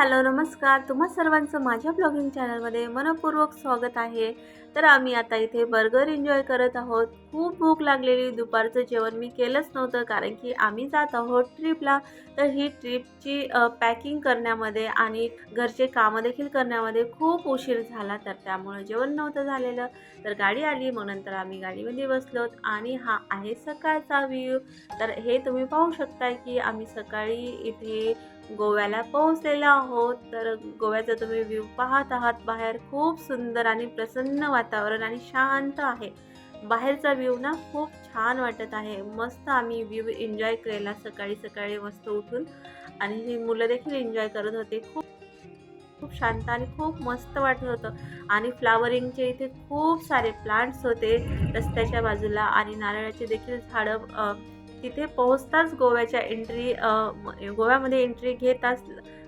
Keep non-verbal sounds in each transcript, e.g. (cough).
Hello नमस्कार. तुम्हा सर्वांचं माझ्या ब्लॉगिंग चॅनलमध्ये मनपूर्वक स्वागत आहे. तर आम्ही आता इथे बर्गर एन्जॉय करत आहोत. खूप भूक लागलेली. दुपारचं जेवण मी केलंच नव्हतं कारण की आम्ही जात आहोत ट्रिपला. तर ही ट्रिपची पॅकिंग करण्यामध्ये आणि घरचे कामं देखील करण्यामध्ये खूप उशीर झाला. तर त्यामुळं जेवण नव्हतं झालेलं. तर गाडी आली. मग नंतर आम्ही गाडीमध्ये बसलो आणि हा आहे सकाळचा व्ह्यू. तर हे तुम्ही पाहू शकता की आम्ही सकाळी इथे गोव्याला पोहोचलेलो आहोत. तर गोव्याचा तुम्ही व्ह्यू पाहत आहात. बाहेर खूप सुंदर आणि प्रसन्न वातावरण आणि शांत आहे. बाहेरचा व्ह्यू ना खूप छान वाटत आहे. मस्त आम्ही व्ह्यू एन्जॉय केला सकाळी सकाळी मस्त उठून. आणि ही मुलं देखील एन्जॉय करत होते. खूप खूप शांत आणि खूप मस्त वाटत होतं. आणि फ्लावरिंगचे इथे खूप सारे प्लांट्स होते रस्त्याच्या बाजूला. आणि नारळाचे देखील झाडं तिथे पोहोचताच गोव्याच्या एंट्री गोव्यामध्ये एंट्री घेताच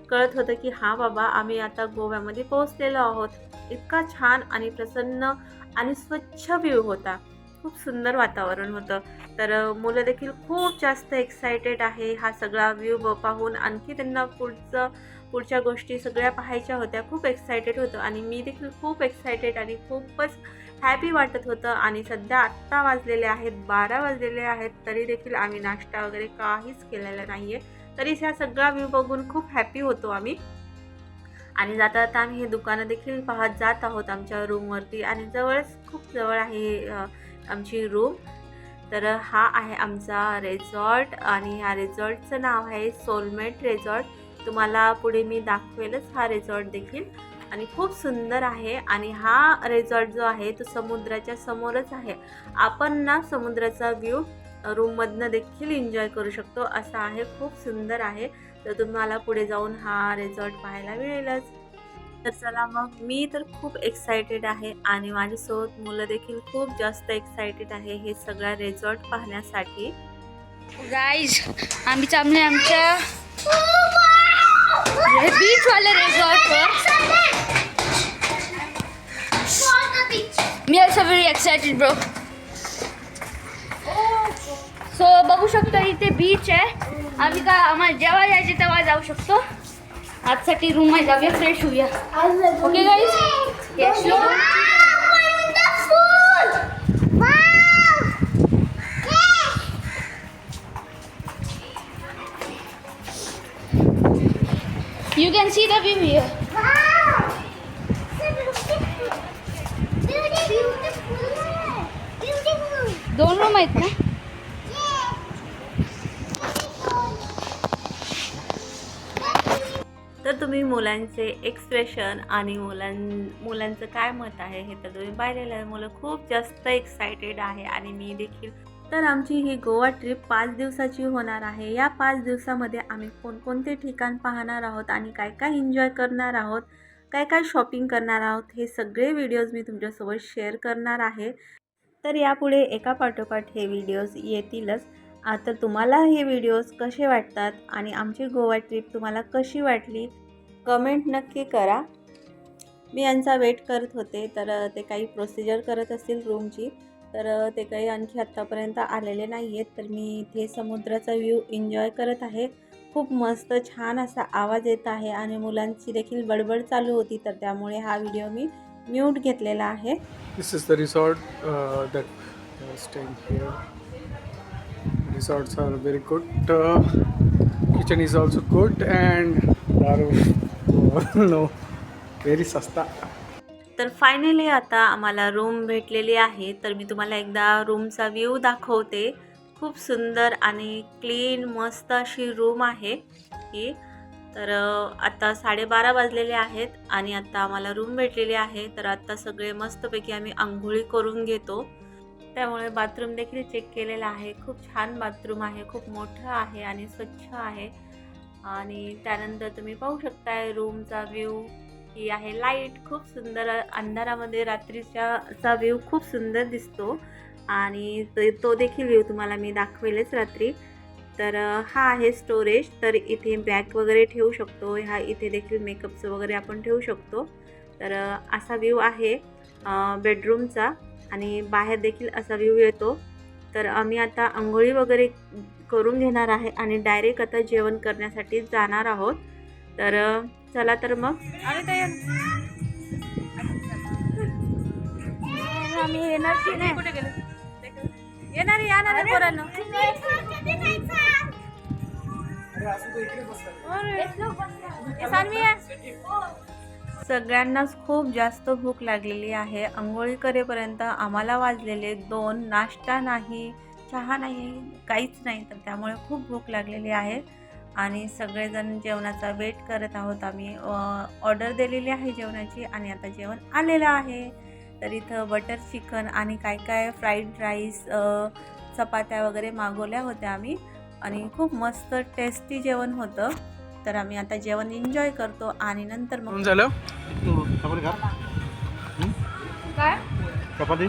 कळत होतं की हां बाबा आम्ही आता गोव्यामध्ये पोहोचलेलो आहोत. इतका छान आणि प्रसन्न आणि स्वच्छ व्ह्यू होता. खूप सुंदर वातावरण होतं. तर मुलं देखील खूप जास्त एक्सायटेड आहे. हा सगळा व्ह्यू पाहून आणखी त्यांना पुढचं पुढच्या गोष्टी सगळ्या पाहायच्या होत्या. खूप एक्सायटेड होतं आणि मी देखील खूप एक्सायटेड आणि खूपच हॅपी वाटत होतं. आणि सध्या आत्ता वाजलेले आहेत बारा वाजलेले आहेत. तरी देखील आम्ही नाश्ता वगैरे काहीच केलेला नाही आहे तरी ह्या सगळा व्ह्यू बघून खूप हॅपी होतो आम्ही. आणि जाता जाता आम्ही हे दुकानं देखील पाहत जात आहोत आमच्या रूमवरती आणि जवळच खूप जवळ आहे आमची रूम तर हा आहे आमचा रेझॉर्ट आणि ह्या रेझॉर्टचं नाव आहे सोलमेट रेझॉर्ट तुम्हाला पुढे मी दाखवेलच हा रेझॉर्ट देखील. आणि खूप सुंदर आहे आणि हा रेझॉर्ट जो आहे तो समुद्राच्या समोरच आहे. आपण ना समुद्राचा व्ह्यू रूममधनं देखील एन्जॉय करू शकतो. असा आहे खूप सुंदर आहे. तर तुम्हाला पुढे जाऊन हा रेझॉर्ट पाहायला मिळेलच. तर चला मग मी तर खूप एक्सायटेड आहे आणि माझ्यासोबत मुलं देखील खूप जास्त एक्सायटेड आहे हे सगळा रेझॉर्ट पाहण्यासाठी. गाईज आम्ही चांगले आमच्या बीचवाल्या रिझॉर्टवर मी असं व्हेरी एक्सायटेड ब्रो सो बघू शकतो इथे बीच आहे. आम्ही का आम्हाला जेव्हा जायचे तेव्हा जाऊ शकतो. आजसाठी रूममध्ये जाऊया फ्रेश होऊया. Okay guys yes You can see the view here. दोन रूम आहेत ना? तर तुम्ही मुलांचे एक्सप्रेशन आणि मुलां मुलांचं काय मत आहे हे तर तुम्ही पाहिलेलं आहे. मुलं खूप जास्त एक्सायटेड आहे आणि मी देखील. तर आमची ही गोवा ट्रिप पाच दिवसाची होणार आहे. या पाच दिवसामध्ये आम्ही कोणकोणते ठिकाण पाहणार आहोत आणि काय काय एन्जॉय करणार आहोत काय काय शॉपिंग करणार आहोत हे सगळे व्हिडिओज मी तुमच्यासोबत शेअर करणार आहे. तर यापुढे एका पाठोपाठ हे व्हिडिओज येतीलच. आता तुम्हाला हे व्हिडिओज कसे वाटतात आणि आमची गोवा ट्रिप तुम्हाला कशी वाटली? कमेंट नक्की करा. मी यांचा वेट करत होते तर ते काही प्रोसिजर करत असतील रूमची तर ते काही आणखी आत्तापर्यंत आलेले नाही आहेत तर मी इथे समुद्राचा व्ह्यू एन्जॉय करत आहे. खूप मस्त छान असा आवाज येत आहे आणि मुलांची देखील बडबड चालू होती तर त्यामुळे हा व्हिडिओ मी म्यूट घेतलेला आहे. This is the resort uh, uh Resorts are very good. Uh, kitchen is also good and daru, (laughs) no, very sasta. तर फायनली आता आम्हाला रूम भेटलेली आहे तर मी तुम्हाला एकदा रूमचा व्ह्यू दाखवते खूप सुंदर आणि क्लीन मस्त अशी रूम आहे ही तर आत्ता आता साडेबारा वाजलेले आहेत आणि आता आम्हाला रूम भेटलेली आहे तर आत्ता सगळे मस्तपैकी आम्ही आंघोळी करून घेतो त्यामुळे बाथरूम देखील चेक केलेला आहे. खूप छान बाथरूम आहे खूप मोठं आहे आणि स्वच्छ आहे. आणि त्यानंतर तुम्ही पाहू शकताय रूमचा व्ह्यू ही आहे लाइट खूप सुंदर अंधारामध्ये रात्रीच्या चा व्ह्यू खूप सुंदर दिसतो. आणि तो देखील व्ह्यू तुम्हाला मी दाखवेलच रात्री. तर हा आहे स्टोरेज तर इथे बॅग वगैरे ठेवू शकतो. ह्या इथे देखील मेकअपचं वगैरे आपण ठेवू शकतो. तर असा व्ह्यू आहे बेडरूमचा आणि बाहेर देखील असा व्ह्यू येतो. तर आम्ही आता आंघोळी वगैरे करून घेणार आहे आणि डायरेक्ट आता जेवण करण्यासाठी जाणार आहोत. तर चला तर मग. आम्ही तयार आम्ही येणार की नाही? कुठे गेलो? येणार येणार पोरांनो. सानवी आहे सगळ्यांनाच खूप जास्त भूक लागलेली आहे. आंघोळी करेपर्यंत आम्हाला वाजलेले दोन नाश्ता नाही चहा नाही काहीच नाही तर त्यामुळे खूप भूक लागलेली आहे. आणि सगळेजण जेवणाचा वेट करत आहोत. आम्ही ऑर्डर दिलेली आहे जेवणाची आणि आता जेवण आलेलं आहे. तर इथं बटर चिकन आणि काय काय फ्राईड राईस चपात्या वगैरे मागवल्या होत्या आम्ही. आणि खूप मस्त टेस्टी जेवण होतं. तर आम्ही आता जेवण एन्जॉय करतो आणि नंतर मग झालं? चपाती चपाती?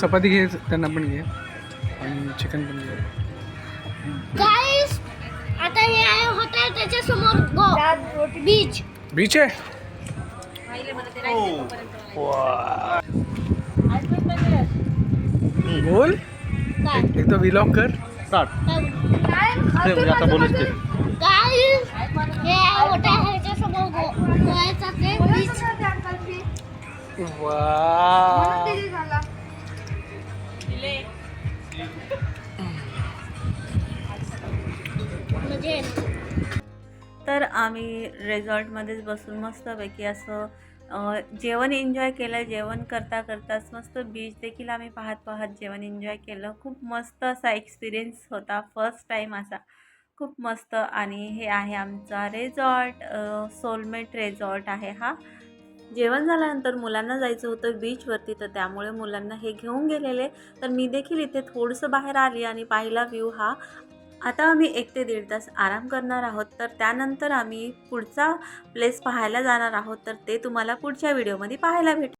चपाती घे त्यांना पण घे. आणि चिकन पण घे. आता हे आहे? हॉटेल त्याच्यासमोर बीच बीच आहे बोल. एक तो विलॉग कर. स्टार्ट ते म्हणजे आता बोलूच ते गाईस आहे हॉटेल ह्याच्या समोर गो- गोव्याचं ते बीच म्हणजे? तर आम्ही रेझॉर्टमध्येच बसून मस्तपैकी असं जेवण एन्जॉय केलं जेवण करता करताच मस्त बीच देखील आम्ही पाहत पाहत जेवण एन्जॉय केलं. खूप मस्त असा एक्सपिरियन्स होता फर्स्ट टाईम असा. खूप मस्त आणि हे आहे आमचा रेझॉर्ट सोलमेट रेझॉर्ट आहे हा. जेवण झाल्यानंतर मुलांना जायचं होतं बीचवरती तर त्यामुळे मुलांना हे घेऊन गेलेले. तर मी देखील इथे थोडंसं बाहेर आली आणि पाहिला व्ह्यू हा. आता आम्ही एक ते दीड तास आराम करणार आहोत तर त्यानंतर आम्ही पुढचा प्लेस पाहायला जाणार आहोत तर ते तुम्हाला पुढच्या व्हिडिओमध्ये पाहायला भेटेल